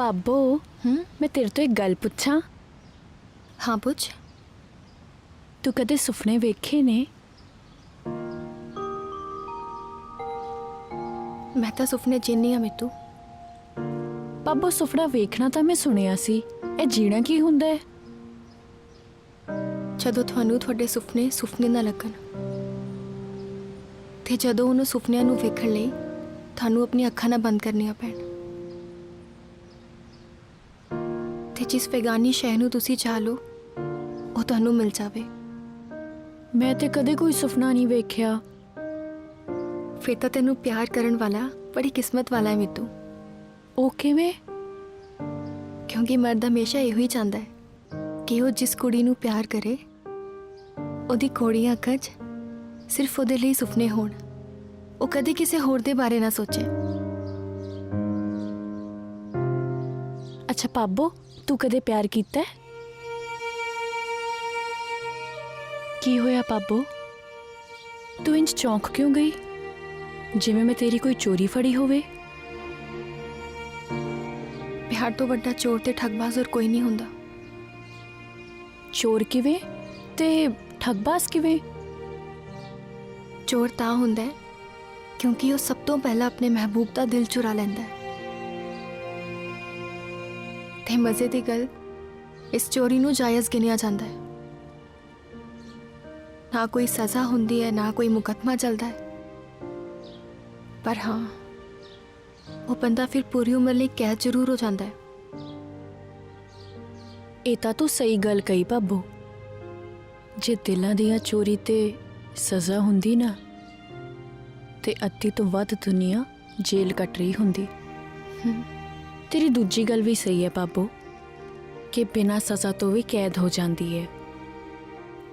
ਪਾਬੋ ਹੂੰ? ਮੈਂ ਤੇਰੇ ਤੋਂ ਇੱਕ ਗੱਲ ਪੁੱਛਾਂ। ਹਾਂ ਪੁੱਛ। ਤੂੰ ਕਦੇ ਸੁਪਨੇ ਵੇਖੇ ਨੇ? ਮੈਂ ਤਾਂ ਸੁਪਨੇ ਜਿੰਨੀ ਆ ਮਿੱਤੂ। ਪਾਬੋ ਸੁਪਨਾ ਵੇਖਣਾ ਤਾਂ ਮੈਂ ਸੁਣਿਆ ਸੀ। ਇਹ ਜੀਣਾ ਕੀ ਹੁੰਦਾ ਹੈ? ਜਦੋਂ ਤੁਹਾਨੂੰ ਤੁਹਾਡੇ ਸੁਪਨੇ ਸੁਪਨੇ ਨਾ ਲੱਗਣ ਤੇ ਜਦੋਂ ਉਹਨੂੰ ਸੁਪਨਿਆਂ ਨੂੰ ਵੇਖਣ ਲਈ ਤੁਹਾਨੂੰ ਆਪਣੀਆਂ ਅੱਖਾਂ ਨਾ ਬੰਦ ਕਰਨੀਆਂ ਪੈਣ। ਜਿਸ ਬੇਗਾਨੀ ਸ਼ੈ ਨੂੰ ਤੁਸੀਂ ਚਾਹ ਲਓ ਉਹ ਤੁਹਾਨੂੰ ਮਿਲ ਜਾਵੇ। ਮੈਂ ਤੇ ਕਦੇ ਕੋਈ ਸੁਪਨਾ ਨਹੀਂ ਵੇਖਿਆ। ਫਿਰ ਤਾਂ ਤੈਨੂੰ ਪਿਆਰ ਕਰਨ ਵਾਲਾ ਬੜੀ ਕਿਸਮਤ ਵਾਲਾ ਹੈ ਮਿੱਤੂ। ਉਹ ਕਿਵੇਂ? ਕਿਉਂਕਿ ਮਰਦ ਹਮੇਸ਼ਾ ਇਹੋ ਹੀ ਚਾਹੁੰਦਾ ਹੈ ਕਿ ਉਹ ਜਿਸ ਕੁੜੀ ਨੂੰ ਪਿਆਰ ਕਰੇ ਉਹਦੀ ਕੋੜੀਆਂ 'ਚ ਸਿਰਫ ਉਹਦੇ ਲਈ ਸੁਪਨੇ ਹੋਣ। ਉਹ ਕਦੇ ਕਿਸੇ ਹੋਰ ਦੇ ਬਾਰੇ ਨਾ ਸੋਚੇ। ਅੱਛਾ ਪਾਬੋ ਤੂੰ ਕਦੇ ਪਿਆਰ ਕੀਤਾ ਹੈ? ਕੀ ਹੋਇਆ ਪਾਬੋ ਤੂੰ ਇੰਜ ਚੌਂਕ ਕਿਉਂ ਗਈ? ਜਿਵੇਂ ਮੈਂ ਤੇਰੀ ਕੋਈ ਚੋਰੀ ਫੜੀ ਹੋਵੇ। ਪਿਆਰ ਤੋਂ ਵੱਡਾ ਚੋਰ ਤੇ ਠੱਗਬਾਜ਼ ਹੋਰ ਕੋਈ ਨਹੀਂ ਹੁੰਦਾ। ਚੋਰ ਕਿਵੇਂ? ਤੇ ਠੱਗਬਾਜ਼ ਕਿਵੇਂ? ਚੋਰ ਤਾਂ ਹੁੰਦਾ ਹੈ ਕਿਉਂਕਿ ਉਹ ਸਭ ਤੋਂ ਪਹਿਲਾਂ ਆਪਣੇ ਮਹਿਬੂਬ ਦਾ ਦਿਲ ਚੁਰਾ ਲੈਂਦਾ ਹੈ। ਤੇ ਮਜ਼ੇ ਦੀ ਗੱਲ ਇਸ ਚੋਰੀ ਨੂੰ ਜਾਇਜ਼ ਗਿਣਿਆ ਜਾਂਦਾ ਹੈ। ਨਾ ਕੋਈ ਸਜ਼ਾ ਹੁੰਦੀ ਹੈ ਨਾ ਕੋਈ ਮੁਕੱਦਮਾ ਚੱਲਦਾ ਹੈ। ਪਰ ਹਾਂ ਉਹ ਬੰਦਾ ਫਿਰ ਪੂਰੀ ਉਮਰ ਲਈ ਕੈਦ ਜ਼ਰੂਰ ਹੋ ਜਾਂਦਾ ਹੈ। ਇਹ ਤਾਂ ਤੂੰ ਸਹੀ ਗੱਲ ਕਹੀ ਪਾਬੋ ਜੇ ਦਿਲਾਂ ਦੀਆਂ ਚੋਰੀ ਤੇ ਸਜ਼ਾ ਹੁੰਦੀ ਨਾ ਤੇ ਅੱਧੀ ਤੋਂ ਵੱਧ ਦੁਨੀਆ ਜੇਲ੍ਹ ਕੱਟ ਰਹੀ ਹੁੰਦੀ। ਹਮ, ਤੇਰੀ ਦੂਜੀ ਗੱਲ ਵੀ ਸਹੀ ਹੈ ਪਾਬੋ ਕਿ ਬਿਨਾਂ ਸਜ਼ਾ ਤੋਂ ਵੀ ਕੈਦ ਹੋ ਜਾਂਦੀ ਹੈ।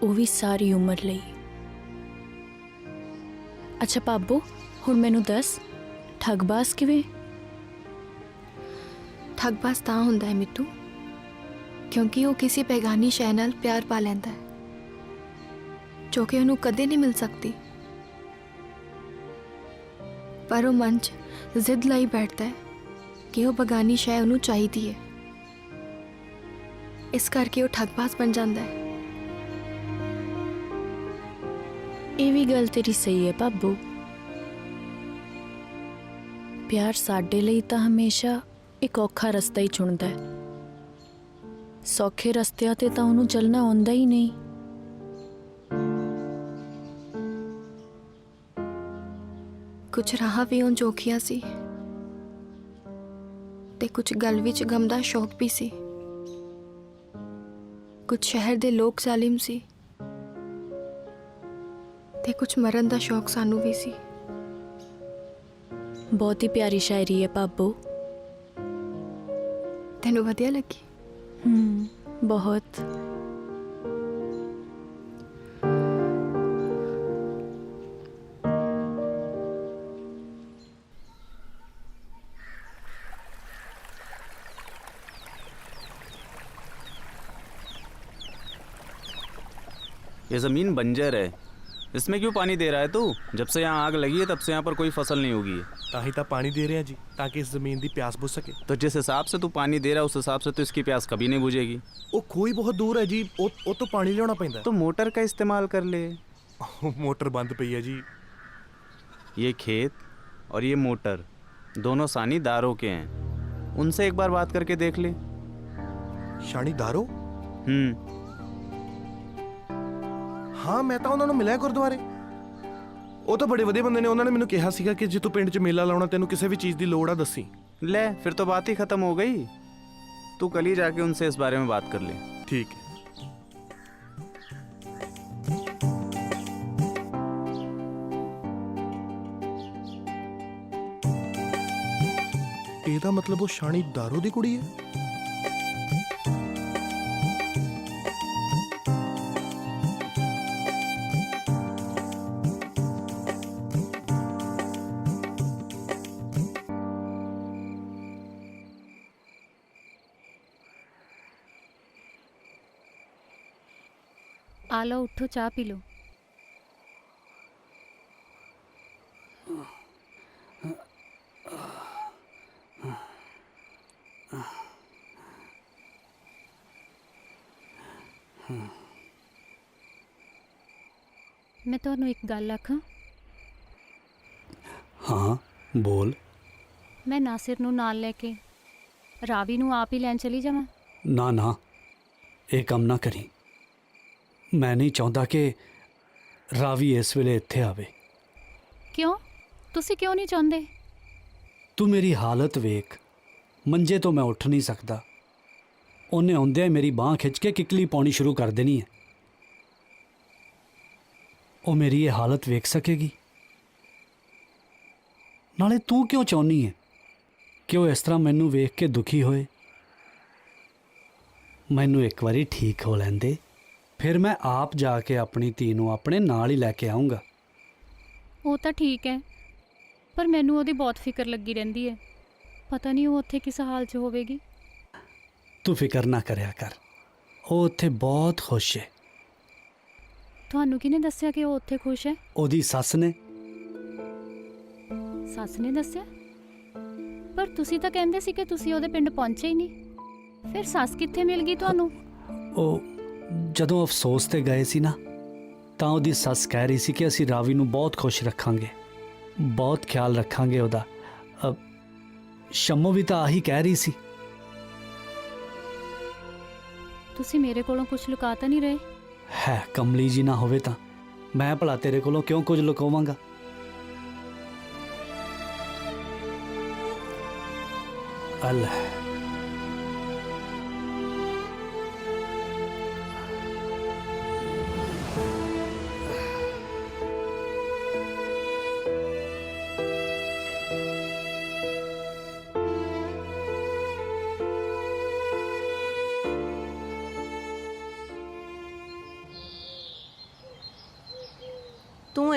ਉਹ ਵੀ ਸਾਰੀ ਉਮਰ ਲਈ। ਅੱਛਾ ਪਾਬੋ ਹੁਣ ਮੈਨੂੰ ਦੱਸ, ਠੱਗਬਾਜ਼ ਕਿਵੇਂ? ਠੱਗਬਾਜ਼ ਤਾਂ ਹੁੰਦਾ ਹੈ ਮਿੱਟੂ ਕਿਉਂਕਿ ਉਹ ਕਿਸੇ ਪੈਗਾਨੀ ਸ਼ੈ ਨਾਲ ਪਿਆਰ ਪਾ ਲੈਂਦਾ ਹੈ, ਜੋ ਕਿ ਉਹਨੂੰ ਕਦੇ ਨਹੀਂ ਮਿਲ ਸਕਦੀ। ਪਰ ਉਹ ਮਨ 'ਚ ਜ਼ਿੱਦ ਲਈ ਬੈਠਦਾ ਹੈ। ਕਿ ਉਹ ਬਗਾਨੀ ਸ਼ੈ ਉਹਨੂੰ ਚਾਹੀਦੀ ਹੈ ਇਸ ਕਰਕੇ ਉਹ ਠੱਗਬਾਜ਼ ਬਣ ਜਾਂਦਾ ਹੈ। ਇਹ ਵੀ ਗੱਲ ਤੇਰੀ ਸਹੀ ਹੈ ਭਾਬੂ। ਪਿਆਰ ਸਾਡੇ ਲਈ ਤਾਂ ਹਮੇਸ਼ਾ ਇੱਕ ਔਖਾ ਰਸਤਾ ਹੀ ਚੁਣਦਾ ਹੈ। ਸੌਖੇ ਰਸਤਿਆਂ ਤੇ ਤਾਂ ਉਹਨੂੰ ਚੱਲਣਾ ਆਉਂਦਾ ਹੀ ਨਹੀਂ। ਕੁਝ ਰਾਹ ਵੀ ਉਹ ਜੋਖੀਆਂ ਸੀ। ਤੇ ਕੁਝ ਗੱਲ ਵਿੱਚ ਗਮ ਦਾ ਸ਼ੌਕ ਵੀ ਸੀ। ਕੁਝ ਸ਼ਹਿਰ ਦੇ ਲੋਕ ਜ਼ਾਲਿਮ ਸੀ ਤੇ ਕੁਝ ਮਰਨ ਦਾ ਸ਼ੌਕ ਸਾਨੂੰ ਵੀ ਸੀ। ਬਹੁਤ ਹੀ ਪਿਆਰੀ ਸ਼ਾਇਰੀ ਹੈ ਪਾਬੋ ਤੈਨੂੰ ਵਧੀਆ ਲੱਗੀ? ਹੂੰ ਬਹੁਤ। ये ज़मीन बंजर है। इसमें क्यों पानी दे रहा है तू? जब से यहाँ आग लगी है तब से यहाँ पर कोई फ़सल नहीं होगी ताही ता पानी दे रहे हैं जी ताकि इस ज़मीन की प्यास बुझ सके। तो जिस हिसाब से तू पानी दे रहा है उस हिसाब से तो इसकी प्यास कभी नहीं बुझेगी। वो कोई बहुत दूर है जी वो वो तो पानी लिया पैंदा तो मोटर का इस्तेमाल कर ले। मोटर बंद पई है जी। ये खेत और ये मोटर दोनों सानी दारों के हैं। उनसे एक बार बात करके देख ले। शानी दारो? हम्म। ਹਾਂ ਮੈਂ ਤਾਂ ਉਹਨਾਂ ਨੂੰ ਮਿਲਿਆ ਗੁਰਦੁਆਰੇ ਉਹ ਤਾਂ ਬੜੇ ਵਧੀਆ ਬੰਦੇ ਨੇ ਉਹਨਾਂ ਨੇ ਮੈਨੂੰ ਕਿਹਾ ਸੀਗਾ ਕਿ ਜੇ ਤੂੰ ਪਿੰਡ 'ਚ ਮੇਲਾ ਲਾਉਣਾ ਤੈਨੂੰ ਕਿਸੇ ਵੀ ਚੀਜ਼ ਦੀ ਲੋੜ ਆ ਦੱਸੀ ले फिर तो बात ही खत्म हो गई तू कल ही जाके उनसे इस बारे में बात कर ले ਠੀਕ ਹੈ ਇਹਦਾ ਮਤਲਬ ਉਹ ਸ਼ਾਣੀ ਦਾਰੋ ਦੀ ਕੁੜੀ ਹੈ ਆ ਲਓ ਉੱਠੋ ਚਾਹ ਪੀ ਲਓ। ਮੈਂ ਤੁਹਾਨੂੰ ਇੱਕ ਗੱਲ ਆਖਾਂ। ਹਾਂ ਬੋਲ। ਮੈਂ ਨਾਸਿਰ ਨੂੰ ਨਾਲ ਲੈ ਕੇ ਰਾਵੀ ਨੂੰ ਆਪ ਹੀ ਲੈਣ ਚਲੀ ਜਾਵਾਂ? ਨਾ ਨਾ ਇਹ ਕੰਮ ਨਾ ਕਰੀ। ਮੈਂ ਨਹੀਂ ਚਾਹੁੰਦਾ ਕਿ ਰਾਵੀ ਇਸ ਵੇਲੇ ਇੱਥੇ ਆਵੇ। ਕਿਉਂ? ਤੁਸੀਂ ਕਿਉਂ ਨਹੀਂ ਚਾਹੁੰਦੇ? ਤੂੰ ਮੇਰੀ ਹਾਲਤ ਵੇਖ। ਮੰਜੇ ਤੋਂ ਮੈਂ ਉੱਠ ਨਹੀਂ ਸਕਦਾ। ਉਹਨੇ ਆਉਂਦਿਆਂ ਹੀ ਮੇਰੀ ਬਾਹ ਖਿੱਚ ਕੇ ਕਿਕਲੀ ਪਾਉਣੀ ਸ਼ੁਰੂ ਕਰ ਦੇਣੀ ਹੈ। ਉਹ ਮੇਰੀ ਇਹ ਹਾਲਤ ਵੇਖ ਸਕੇਗੀ। ਨਾਲੇ ਤੂੰ ਕਿਉਂ ਚਾਹੁੰਨੀ ਹੈ ਕਿ ਉਹ ਇਸ ਤਰ੍ਹਾਂ ਮੈਨੂੰ ਵੇਖ ਕੇ ਦੁਖੀ ਹੋਏ? ਮੈਨੂੰ ਇੱਕ ਵਾਰੀ ਠੀਕ ਹੋ ਲੈਂਦੇ ਫਿਰ ਮੈਂ ਆਪ ਜਾ ਕੇ ਆਪਣੀ ਧੀ ਨੂੰ ਆਪਣੇ ਨਾਲ ਹੀ ਲੈ ਕੇ ਆਉਂਗਾ ਉਹ ਤਾਂ ਠੀਕ ਹੈ ਪਰ ਮੈਨੂੰ ਉਹਦੀ ਬਹੁਤ ਫਿਕਰ ਲੱਗੀ ਰਹਿੰਦੀ ਹੈ। ਪਤਾ ਨਹੀਂ ਉਹ ਉੱਥੇ ਕਿਸ ਹਾਲ 'ਚ ਹੋਵੇਗੀ। ਤੂੰ ਫਿਕਰ ਨਾ ਕਰਿਆ ਕਰ ਉਹ ਉੱਥੇ ਬਹੁਤ ਖੁਸ਼ ਹੈ। ਤੁਹਾਨੂੰ ਕਿਹਨੇ ਦੱਸਿਆ ਕਿ ਉਹ ਉੱਥੇ ਖੁਸ਼ ਹੈ? ਉਹਦੀ ਸੱਸ ਨੇ। ਸੱਸ ਨੇ ਦੱਸਿਆ? ਪਰ ਤੁਸੀਂ ਤਾਂ ਕਹਿੰਦੇ ਸੀ ਕਿ ਤੁਸੀਂ ਉਹਦੇ ਪਿੰਡ ਪਹੁੰਚੇ ਹੀ ਨਹੀਂ। ਫਿਰ ਸੱਸ ਕਿੱਥੇ ਮਿਲ ਗਈ ਤੁਹਾਨੂੰ? ਉਹ ਜਦੋਂ ਅਫਸੋਸ ਤੇ ਗਏ ਸੀ ਨਾ ਤਾਂ ਉਹਦੀ ਸੱਸ ਕਹਿ ਰਹੀ ਸੀ ਕਿ ਅਸੀਂ ਰਾਵੀ ਨੂੰ ਬਹੁਤ ਖੁਸ਼ ਰੱਖਾਂਗੇ। ਬਹੁਤ ਖਿਆਲ ਰੱਖਾਂਗੇ ਉਹਦਾ। ਸ਼ੰਮੋ ਵੀ ਤਾਂ ਆਹੀ ਕਹਿ ਰਹੀ ਸੀ। ਤੁਸੀਂ ਮੇਰੇ ਕੋਲੋਂ ਕੁਝ ਲੁਕਾ ਤਾਂ ਨਹੀਂ ਰਹੇ? ਹੈ ਕਮਲੀ ਜੀ ਨਾ ਹੋਵੇ ਤਾਂ। ਮੈਂ ਭਲਾ ਤੇਰੇ ਕੋਲੋਂ ਕਿਉਂ ਕੁਝ ਲੁਕਾਵਾਂਗਾ? ਅੱਲਾ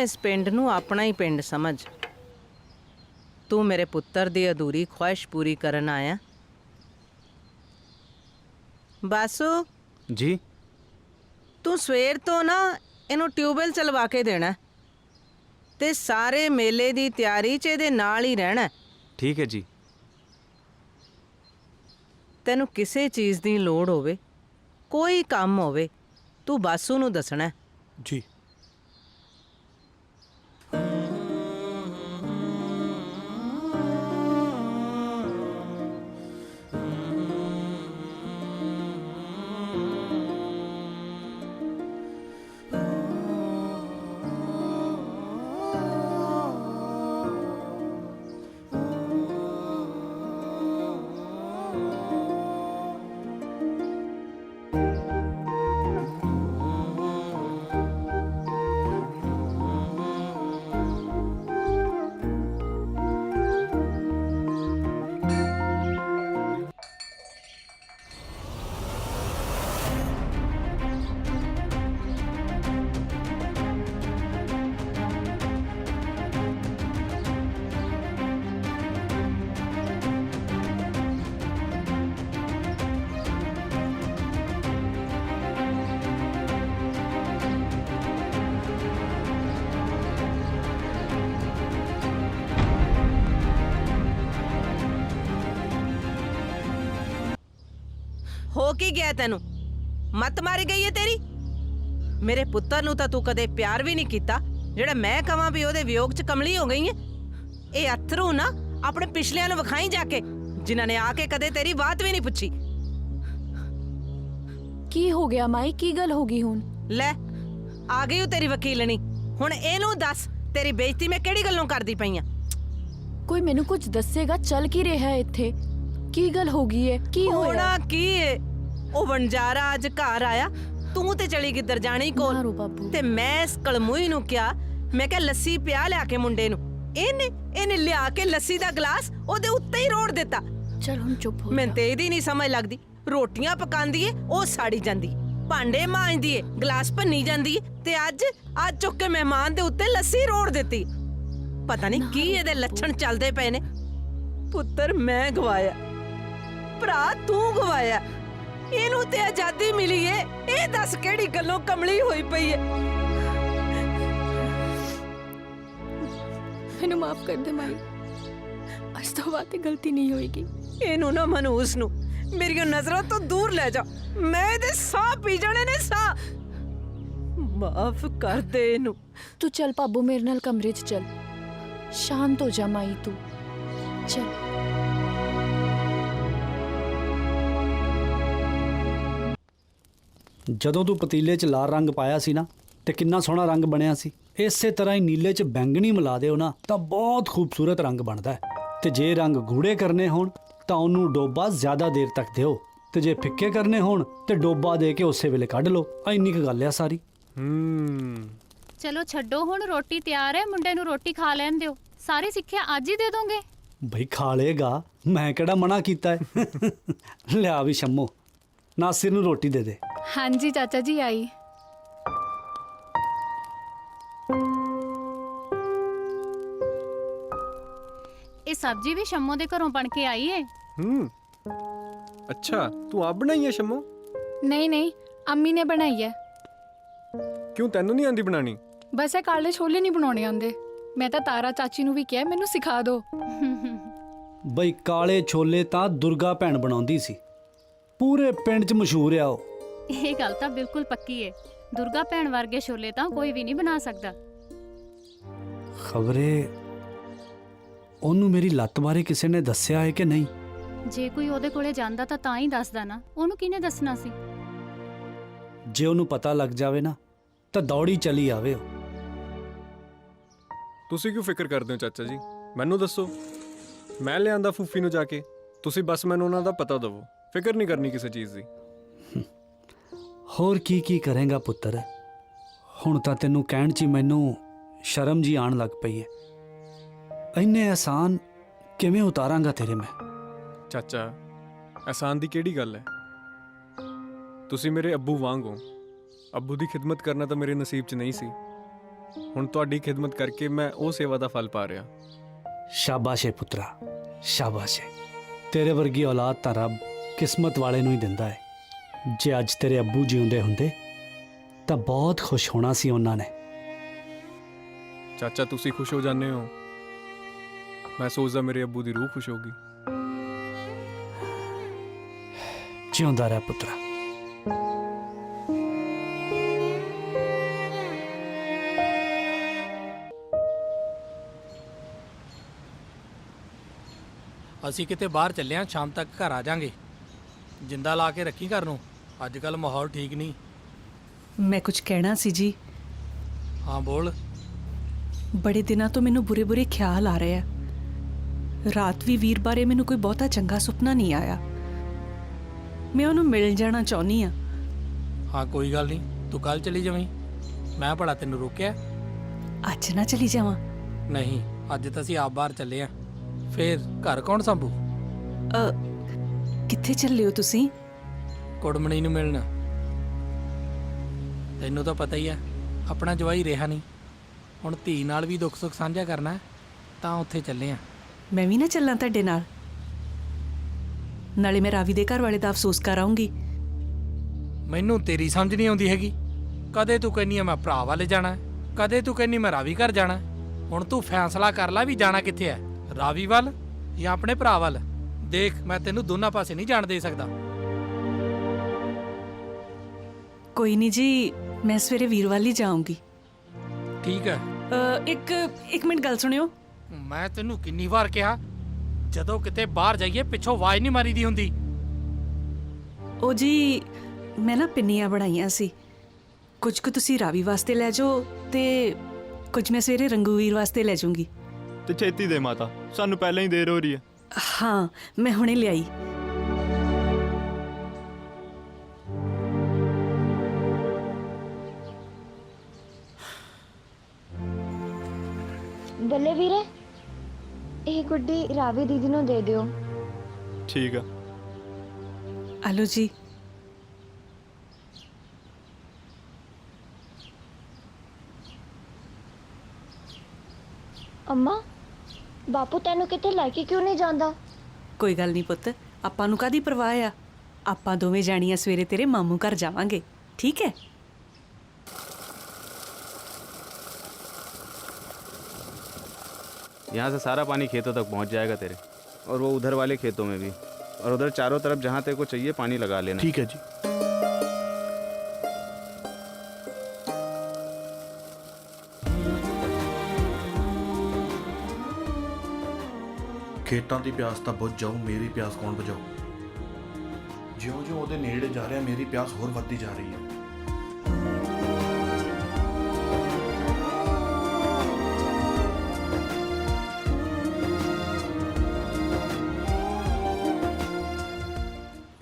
ਇਸ ਪਿੰਡ ਨੂੰ ਆਪਣਾ ਹੀ ਪਿੰਡ ਸਮਝ। ਤੂੰ ਮੇਰੇ ਪੁੱਤਰ ਦੀ ਅਧੂਰੀ ਖੁਆਇਸ਼ ਪੂਰੀ ਕਰਨ ਆਇਆ। ਬਾਸੂ। ਜੀ। ਤੂੰ ਸਵੇਰ ਤੋਂ ਨਾ ਇਹਨੂੰ ਟਿਊਬਵੈਲ ਚਲਵਾ ਕੇ ਦੇਣਾ। ਤੇ ਸਾਰੇ ਮੇਲੇ ਦੀ ਤਿਆਰੀ 'ਚ ਇਹਦੇ ਨਾਲ ਹੀ ਰਹਿਣਾ। ਠੀਕ ਹੈ ਜੀ। ਤੈਨੂੰ ਕਿਸੇ ਚੀਜ਼ ਦੀ ਲੋੜ ਹੋਵੇ ਕੋਈ ਕੰਮ ਹੋਵੇ ਤੂੰ ਬਾਸੂ ਨੂੰ ਦੱਸਣਾ। ਜੀ। ਹੋ ਕੀ ਗਿਆ ਤੈਨੂੰ? ਮੱਤ ਮਾਰੀ ਗਈ ਹੈ ਤੇਰੀ? ਮੇਰੇ ਪੁੱਤਰ ਨੂੰ ਤਾਂ ਤੂੰ ਕਦੇ ਪਿਆਰ ਵੀ ਨਹੀਂ ਕੀਤਾ ਜਿਹੜਾ ਮੈਂ ਕਹਾਂ ਵੀ ਉਹਦੇ ਵਿਯੋਗ 'ਚ ਕਮਲੀ ਹੋ ਗਈ ਹੈ। ਇਹ ਅਥਰੂ ਨਾ ਆਪਣੇ ਪਿਛਲਿਆਂ ਨੂੰ ਵਿਖਾਈ ਜਾ ਕੇ ਜਿਨ੍ਹਾਂ ਨੇ ਆ ਕੇ ਕਦੇ ਤੇਰੀ ਬਾਤ ਵੀ ਨਹੀਂ ਪੁੱਛੀ। ਕੀ ਹੋ ਗਿਆ ਮਾਈ? ਕੀ ਗੱਲ ਹੋ ਗਈ ਹੁਣ? ਲੈ ਆ ਗਈ ਉਹ ਤੇਰੀ ਵਕੀਲਣੀ। ਹੁਣ ਇਹਨੂੰ ਦੱਸ ਤੇਰੀ ਬੇਇੱਜ਼ਤੀ ਮੈਂ ਕਿਹੜੀ ਗੱਲੋਂ ਕਰਦੀ ਪਈ ਆ? ਕੋਈ ਮੈਨੂੰ ਕੁਝ ਦੱਸੇਗਾ? ਚੱਲ ਕੀ ਰਿਹਾ ਇੱਥੇ? ਕੀ ਗੱਲ ਹੋ ਗਈ ਹੈ ਕੀ ਹੋਇਆ? ਹੋਣਾ ਕੀ ਏ? ਉਹ ਵਣਜਾਰਾ ਅੱਜ ਘਰ ਆਇਆ। ਤੂੰ ਤੇ ਚਲੀ ਕਿੱਧਰ ਜਾਣੀ ਕੋਲ? ਨਾ ਰੋ ਬਾਬੂ। ਤੇ ਮੈਂ ਇਸ ਕਲਮੂਈ ਨੂੰ ਕਿਹਾ ਮੈਂ ਕਿਹਾ ਲੱਸੀ ਪਿਆ ਲਿਆ ਕੇ ਮੁੰਡੇ ਨੂੰ। ਇਹਨੇ ਇਹਨੇ ਲਿਆ ਕੇ ਲੱਸੀ ਦਾ ਗਲਾਸ ਉਹਦੇ ਉੱਤੇ ਹੀ ਰੋੜ ਦਿੱਤਾ। ਚਲ ਹੁਣ ਚੁੱਪ ਹੋ ਮੈਨੂੰ ਤੇ ਇਹਦੀ ਨਹੀਂ ਸਮਝ ਲੱਗਦੀ। ਰੋਟੀਆਂ ਪਕਾਉਂਦੀ ਏ ਉਹ ਸਾੜੀ ਜਾਂਦੀ ਏ। ਭਾਂਡੇ ਮਾਂਜਦੀ ਏ ਗਲਾਸ ਭੰਨੀ ਜਾਂਦੀ ਏ। ਤੇ ਅੱਜ ਅੱਜ ਚੁੱਕ ਕੇ ਮਹਿਮਾਨ ਦੇ ਉੱਤੇ ਲੱਸੀ ਰੋੜ ਦਿੱਤੀ। ਪਤਾ ਨਹੀਂ ਕੀ ਇਹਦੇ ਲੱਛਣ ਚੱਲਦੇ ਪਏ ਨੇ। ਪੁੱਤਰ ਮੈਂ ਗਵਾਇਆ। ਭਰਾ ਤੂੰ ਗਵਾਇਆ। ਇਹਨੂੰ ਤੇ ਆਜ਼ਾਦੀ ਮਿਲੀ ਏ। ਇਹ ਦੱਸ ਕਿਹੜੀ ਗੱਲੋਂ ਕਮਲੀ ਹੋਈ ਪਈ ਏ। ਮੈਨੂੰ ਮਾਫ ਕਰ ਦੇ ਮਾਈ। ਅੱਜ ਤੋਂ ਬਾਅਦ ਇਹ ਗਲਤੀ ਨਹੀਂ ਹੋਏਗੀ। ਇਹਨੂੰ ਨਾ ਮਨੂਸ ਨੂੰ ਮੇਰੀਆਂ ਨਜ਼ਰਾਂ ਤੋਂ ਦੂਰ ਲੈ ਜਾ। ਮੈਂ ਇਹਦੇ ਸਾਹ ਪੀ ਜਾਣੇ ਨੇ ਸਾਹ। ਮਾਫ ਕਰ ਦੇ ਇਹਨੂੰ। ਤੂੰ ਚੱਲ ਭਾਬੋ ਮੇਰੇ ਨਾਲ ਕਮਰੇ 'ਚ ਚੱਲ। ਸ਼ਾਂਤ ਹੋ ਜਾ ਮਾਈ ਤੂੰ। ਚੱਲ। ਜਦੋਂ ਤੂੰ ਪਤੀਲੇ 'ਚ ਲਾਲ ਰੰਗ ਪਾਇਆ ਸੀ ਨਾ ਤੇ ਕਿੰਨਾ ਸੋਹਣਾ ਰੰਗ ਬਣਿਆ ਸੀ ਇਸੇ ਤਰ੍ਹਾਂ ਹੀ ਨੀਲੇ 'ਚ ਬੈਂਗਣੀ ਮਿਲਾ ਦਿਓ ਨਾ ਤਾਂ ਬਹੁਤ ਖੂਬਸੂਰਤ ਰੰਗ ਬਣਦਾ ਹੈ। ਤੇ ਜੇ ਰੰਗ ਗੂੜੇ ਕਰਨੇ ਹੋਣ ਤਾਂ ਉਹਨੂੰ ਡੋਬਾ ਜ਼ਿਆਦਾ ਦੇਰ ਤੱਕ ਦਿਓ। ਤੇ ਜੇ ਫਿੱਕੇ ਕਰਨੇ ਹੋਣ ਤੇ ਡੋਬਾ ਦੇ ਕੇ ਉਸੇ ਵੇਲੇ ਕੱਢ ਲਓ। ਇੰਨੀ ਕੁ ਗੱਲ ਆ ਸਾਰੀ। ਹੂੰ। ਚਲੋ ਛੱਡੋ ਹੁਣ ਰੋਟੀ ਤਿਆਰ ਹੈ ਮੁੰਡੇ ਨੂੰ ਰੋਟੀ ਖਾ ਲੈਣ ਦਿਓ। ਸਾਰੀ ਸਿੱਖਿਆ ਅੱਜ ਹੀ ਦੇ ਦੋਗੇ? ਭਈ ਖਾ ਲੇਗਾ ਮੈਂ ਕਿਹੜਾ ਮਨਾ ਕੀਤਾ ਹੈ? ਲਿਆ ਵੀ ਸ਼ੰਮੋ ਨਾਸਿਰ ਨੂੰ ਰੋਟੀ ਦੇ ਦੇ। ਹਾਂਜੀ ਚਾਚਾ ਜੀ ਆਈ। ਇਹ ਸਬਜ਼ੀ ਵੀ ਸ਼ੰਮੋ ਦੇ ਘਰੋਂ ਬਣ ਕੇ ਆਈ ਏ। ਹੂੰ। ਅੱਛਾ ਤੂੰ ਆਪ ਬਣਾਈ ਹੈ ਸ਼ਮੋ? ਨਹੀਂ ਨਹੀਂ ਅੰਮੀ ਨੇ ਬਣਾਈ ਹੈ ਕਿਉਂ ਤੈਨੂੰ ਨਹੀਂ ਆਂਦੀ ਬਣਾਣੀ ਬਸ ਇਹ ਕਾਲੇ ਛੋਲੇ ਨਹੀਂ ਬਣਾਉਣੇ ਆਉਂਦੇ। ਮੈਂ ਤਾਂ ਤਾਰਾ ਚਾਚੀ ਨੂੰ ਵੀ ਕਿਹਾ ਮੈਨੂੰ ਸਿਖਾ ਦਿਓ ਬਈ ਕਾਲੇ ਛੋਲੇ ਤਾਂ ਦੁਰਗਾ ਭੈਣ ਬਣਾਉਂਦੀ ਸੀ। ਪੂਰੇ ਪਿੰਡ 'ਚ ਮਸ਼ਹੂਰ ਆ ਉਹ। ਇਹ ਗੱਲ ਤਾਂ ਬਿਲਕੁਲ ਪੱਕੀ ਏ। ਦੁਰਗਾ ਭੈਣ ਵਰਗੇ ਛੋਲੇ ਤਾਂ ਕੋਈ ਵੀ ਨਹੀਂ ਬਣਾ ਸਕਦਾ। ਖਬਰੇ ਉਹਨੂੰ ਮੇਰੀ ਲੱਤ ਬਾਰੇ ਕਿਸੇ ਨੇ ਦੱਸਿਆ ਹੈ ਕਿ ਨਹੀਂ? ਜੇ ਕੋਈ ਉਹਦੇ ਕੋਲੇ ਜਾਂਦਾ ਤਾਂ ਤਾਂ ਹੀ ਦੱਸਦਾ ਨਾ। ਉਹਨੂੰ ਕਿਹਨੇ ਦੱਸਣਾ ਸੀ? ਜੇ ਉਹਨੂੰ ਪਤਾ ਲੱਗ ਜਾਵੇ ਨਾ ਤਾਂ ਦੌੜੀ ਚਲੀ ਆਵੇ ਉਹ। ਤੁਸੀਂ ਕਿਉਂ ਫਿਕਰ ਕਰਦੇ ਹੋ ਚਾਚਾ ਜੀ? ਮੈਨੂੰ ਦੱਸੋ। ਮੈਂ ਲਿਆਂਦਾ ਫੂਫੀ ਨੂੰ ਜਾ ਕੇ। ਤੁਸੀਂ ਬਸ ਮੈਨੂੰ ਉਹਨਾਂ ਦਾ ਪਤਾ ਦਿਵੋ। ਫਿਕਰ ਨਹੀਂ ਕਰਨੀ ਕਿਸੇ ਚੀਜ਼ ਦੀ। ਹੋਰ ਕੀ ਕੀ ਕਰੇਗਾ ਪੁੱਤਰ? ਹੁਣ ਤਾਂ ਤੈਨੂੰ ਕਹਿਣ 'ਚ ਹੀ ਮੈਨੂੰ ਸ਼ਰਮ ਜੀ ਆਣ ਲੱਗ ਪਈ ਹੈ ਇੰਨੇ ਆਸਾਨ ਕਿਵੇਂ ਉਤਾਰਾਂਗਾ ਤੇਰੇ ਮੈਂ? ਚਾਚਾ ਅਹਿਸਾਨ ਦੀ ਕਿਹੜੀ ਗੱਲ ਹੈ ਤੁਸੀਂ ਮੇਰੇ ਅੱਬੂ ਵਾਂਗ ਹੋ। ਅੱਬੂ ਦੀ ਖਿਦਮਤ ਕਰਨਾ ਤਾਂ ਮੇਰੇ ਨਸੀਬ 'ਚ ਨਹੀਂ ਸੀ। ਹੁਣ ਤੁਹਾਡੀ ਖਿਦਮਤ ਕਰਕੇ ਮੈਂ ਉਹ ਸੇਵਾ ਦਾ ਫਲ ਪਾ ਰਿਹਾ। ਸ਼ਾਬਾਸ਼ ਏ ਪੁੱਤਰਾ ਸ਼ਾਬਾਸ਼ ਏ। ਤੇਰੇ ਵਰਗੀ ਔਲਾਦ ਤਾਂ ਰੱਬ ਕਿਸਮਤ ਵਾਲੇ ਨੂੰ ਹੀ ਦਿੰਦਾ ਹੈ ਜੇ ਅੱਜ ਤੇਰੇ ਅੱਬੂ ਜਿਉਂਦੇ ਹੁੰਦੇ ਤਾਂ ਬਹੁਤ ਖੁਸ਼ ਹੋਣਾ ਸੀ ਉਹਨਾਂ ਨੇ। ਚਾਚਾ ਤੁਸੀਂ ਖੁਸ਼ ਹੋ ਜਾਂਦੇ ਹੋ? ਮੈਂ ਸੋਚਦਾ ਮੇਰੇ ਅੱਬੂ ਦੀ ਰੂਹ ਖੁਸ਼ ਹੋਗੀ ਜਿਉਂਦਾ ਰਹਿ ਪੁੱਤਰਾ। ਅਸੀਂ ਕਿਤੇ ਬਾਹਰ ਚੱਲੇ ਆਂ ਸ਼ਾਮ ਤੱਕ ਘਰ ਆ ਜਾਾਂਗੇ। ਜਿੰਦਾ ਲਾ ਕੇ ਰੱਖੀ ਘਰ ਨੂੰ। ਅੱਜ ਕੱਲ ਮਾਹੌਲ ਠੀਕ ਨਹੀਂ। ਮੈਂ ਕੁਝ ਕਹਿਣਾ ਸੀ ਜੀ। ਹਾਂ ਬੋਲ। ਬੜੇ ਦਿਨਾਂ ਤੋਂ ਮੈਨੂੰ ਬੁਰੇ ਬੁਰੇ ਖਿਆਲ ਆ ਰਹੇ ਆ। ਰਾਤ ਵੀ ਵੀਰ ਬਾਰੇ ਮੈਨੂੰ ਕੋਈ ਬਹੁਤਾ ਚੰਗਾ ਸੁਪਨਾ ਨਹੀਂ ਆਇਆ। ਮੈਂ ਉਹਨੂੰ ਮਿਲ ਜਾਣਾ ਚਾਹੁੰਦੀ ਆ ਹਾਂ ਕੋਈ ਗੱਲ ਨਹੀਂ। ਤੂੰ ਕੱਲ ਚਲੀ ਜਾਵੀਂ। ਮੈਂ ਭਲਾ ਤੈਨੂੰ ਰੋਕਿਆ। ਅੱਜ ਨਾ ਚਲੀ ਜਾਵਾਂ। ਨਹੀਂ ਅੱਜ ਤਾਂ ਅਸੀਂ ਆਪ ਬਾਹਰ ਚੱਲੇ ਆਂ। ਫੇਰ ਘਰ ਕੌਣ ਸੰਭੂ? ਅ, ਕਿੱਥੇ ਚੱਲੇ ਹੋ ਤੁਸੀਂ? ਕੁੜਮਣੀ ਨੂੰ ਮਿਲਣ। ਤੈਨੂੰ ਤਾਂ ਪਤਾ ਹੀ ਆ ਆਪਣਾ ਜਵਾਈ ਰਿਹਾ ਨਹੀਂ। ਹੁਣ ਧੀ ਨਾਲ ਵੀ ਦੁੱਖ ਸੁੱਖ ਸਾਂਝਾ ਕਰਨਾ ਹੈ, ਤਾਂ ਉੱਥੇ ਚੱਲੇ ਆਂ। ਮੈਂ ਵੀ ਨਾ ਚੱਲਾਂ ਤੁਹਾਡੇ ਨਾਲ। ਨਾਲੇ ਮੈਂ ਰਾਵੀ ਦੇ ਘਰ ਵਾਲੇ ਦਾ ਅਫਸੋਸ ਕਰਾਉਂਗੀ ਮੈਨੂੰ ਤੇਰੀ ਸਮਝ ਨਹੀਂ ਆਉਂਦੀ ਹੈਗੀ। ਕਦੇ ਤੂੰ ਕਹਿੰਨੀ ਆ ਮੈਂ ਭਰਾ ਵਾਲੇ ਜਾਣਾ ਹੈ, ਕਦੇ ਤੂੰ ਕਹਿੰਨੀ ਮੈਂ ਰਾਵੀ ਘਰ ਜਾਣਾ। ਹੈ। ਹੁਣ ਤੂੰ ਫੈਸਲਾ ਕਰ ਲੈ ਵੀ ਜਾਣਾ ਕਿੱਥੇ ਹੈ ਰਾਵੀ ਵੱਲ ਜਾਂ ਆਪਣੇ ਭਰਾ ਵੱਲ। ਦੇਖ ਮੈਂ ਤੈਨੂੰ ਦੋਨਾਂ ਪਾਸੇ ਨਹੀਂ ਜਾਣ ਦੇ ਸਕਦਾ। ਕੋਈ ਨਹੀਂ ਜੀ ਮੈਂ ਸਵੇਰੇ ਵੀਰ ਵੱਲ ਹੀ ਜਾਊਂਗੀ। ਠੀਕ ਹੈ। ਅ, ਇੱਕ ਇੱਕ ਮਿੰਟ ਗੱਲ ਸੁਣਿਓ। ਮੈਂ ਤੈਨੂੰ ਕਿੰਨੀ ਵਾਰ ਕਿਹਾ ਜਦੋਂ ਕਿਤੇ ਬਾਹਰ ਜਾਈਏ ਪਿੱਛੋਂ ਆਵਾਜ਼ ਨਹੀਂ ਮਾਰੀਦੀ ਹੁੰਦੀ। ਉਹ ਜੀ ਮੈਂ ਨਾ ਪਿੰਨੀਆਂ ਬਣਾਈਆਂ ਸੀ। ਕੁਝ ਕੁ ਤੁਸੀਂ ਰਾਵੀ ਵਾਸਤੇ ਲੈ ਜਾਓ ਤੇ ਕੁਝ ਮੈਂ ਸਵੇਰੇ ਰੰਗੂਵੀਰ ਵਾਸਤੇ ਲੈ ਜਾਊਂਗੀ। ਤੇ ਛੇਤੀ ਦੇ ਮਾਤਾ ਸਾਨੂੰ ਪਹਿਲਾਂ ਹੀ ਦੇਰ ਹੋ ਰਹੀ ਹੈ। ਹਾਂ ਮੈਂ ਹੁਣੇ ਲਿਆਈ। ਬੱਲੇ ਵੀਰੇ ਇਹ ਗੁੱਡੀ ਰਾਵੀ ਦੀਦੀ ਨੂੰ ਦੇ ਦਿਓ। ਠੀਕ ਆ। ਆਲੋ ਜੀ। ਅੰਮਾ ਬਾਪੂ ਤੈਨੂੰ ਕਿਤੇ ਲੈ ਕੇ ਕਿਉਂ ਨਹੀਂ ਜਾਂਦਾ? ਕੋਈ ਗੱਲ ਨਹੀਂ ਪੁੱਤ ਆਪਾਂ ਨੂੰ ਕਾਦੀ ਪਰਵਾਹ ਆ? ਆਪਾਂ ਦੋਵੇਂ ਜਾਣੀਆਂ ਸਵੇਰੇ ਤੇਰੇ ਮਾਮੂ ਘਰ ਜਾਵਾਂਗੇ ਠੀਕ ਹੈ? यहाँ से सारा पानी खेतों तक पहुँच जाएगा तेरे और वो उधर वाले खेतों में भी और उधर चारों तरफ जहाँ तेरे को चाहिए पानी लगा लेना ਠੀਕ ਹੈ ਜੀ ਖੇਤਾਂ ਦੀ ਪਿਆਸ ਤਾਂ ਬੁੱਝ ਜਾਊ ਮੇਰੀ ਪਿਆਸ ਕੌਣ ਬੁਝਾਊ ਜਿਉਂ-ਜਿਉਂ ਉਹਦੇ ਨੇੜੇ ਜਾ ਰਿਹਾ ਮੇਰੀ ਪਿਆਸ ਹੋਰ ਵੱਧਦੀ ਜਾ ਰਹੀ ਹੈ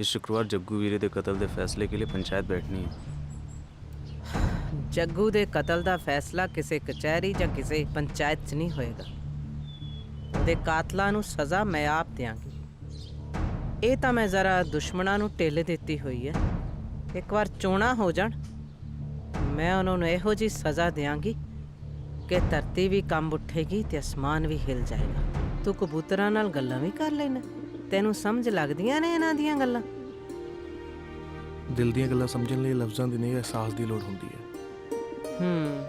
ਸ਼ੁੱਕਰਵਾਰ ਜੱਗੂ ਵੀਰੇ ਦੇ ਕਤਲ ਦੇ ਫੈਸਲੇ ਕੇ ਲਈ ਪੰਚਾਇਤ ਬੈਠਣੀ ਹੈ ਜੱਗੂ ਦੇ ਕਤਲ ਦਾ ਫੈਸਲਾ ਕਿਸੇ ਕਚਹਿਰੀ ਜਾਂ ਕਿਸੇ ਪੰਚਾਇਤ 'ਚ ਨਹੀਂ ਹੋਏਗਾ ਤੇ ਕਾਤਲਾਂ ਨੂੰ ਸਜ਼ਾ ਮੈਂ ਆਪ ਦਿਆਂਗੀ ਇਹ ਤਾਂ ਮੈਂ ਜ਼ਰਾ ਦੁਸ਼ਮਣਾਂ ਨੂੰ ਢਿੱਲ ਦਿੱਤੀ ਹੋਈ ਹੈ ਇੱਕ ਵਾਰ ਚੋਣਾ ਹੋ ਜਾਣ ਮੈਂ ਉਹਨਾਂ ਨੂੰ ਇਹੋ ਜੀ ਸਜ਼ਾ ਦਿਆਂਗੀ ਕਿ ਧਰਤੀ ਵੀ ਕੰਬ ਉੱਠੇਗੀ ਤੇ ਅਸਮਾਨ ਵੀ ਹਿਲ ਜਾਏਗਾ ਤੂੰ ਕਬੂਤਰਾਂ ਨਾਲ ਗੱਲਾਂ ਵੀ ਕਰ ਲੈਣਾ ਤੈਨੂੰ ਸਮਝ ਲੱਗਦੀਆਂ ਨੇ ਇਹਨਾਂ ਦੀਆਂ ਗੱਲਾਂ ਦਿਲ ਦੀਆਂ ਗੱਲਾਂ ਸਮਝਣ ਲਈ ਲਫ਼ਜ਼ਾਂ ਦੀ ਨਹੀਂ ਅਹਿਸਾਸ ਦੀ ਲੋੜ ਹੁੰਦੀ ਹੈ। ਹੂੰ।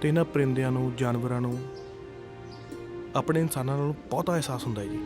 ਤੇ ਇਹਨਾਂ ਪਰਿੰਦਿਆਂ ਨੂੰ ਜਾਨਵਰਾਂ ਨੂੰ ਆਪਣੇ ਇਨਸਾਨਾਂ ਨਾਲੋਂ ਬਹੁਤਾ ਅਹਿਸਾਸ ਹੁੰਦਾ ਹੈ ਜੀ।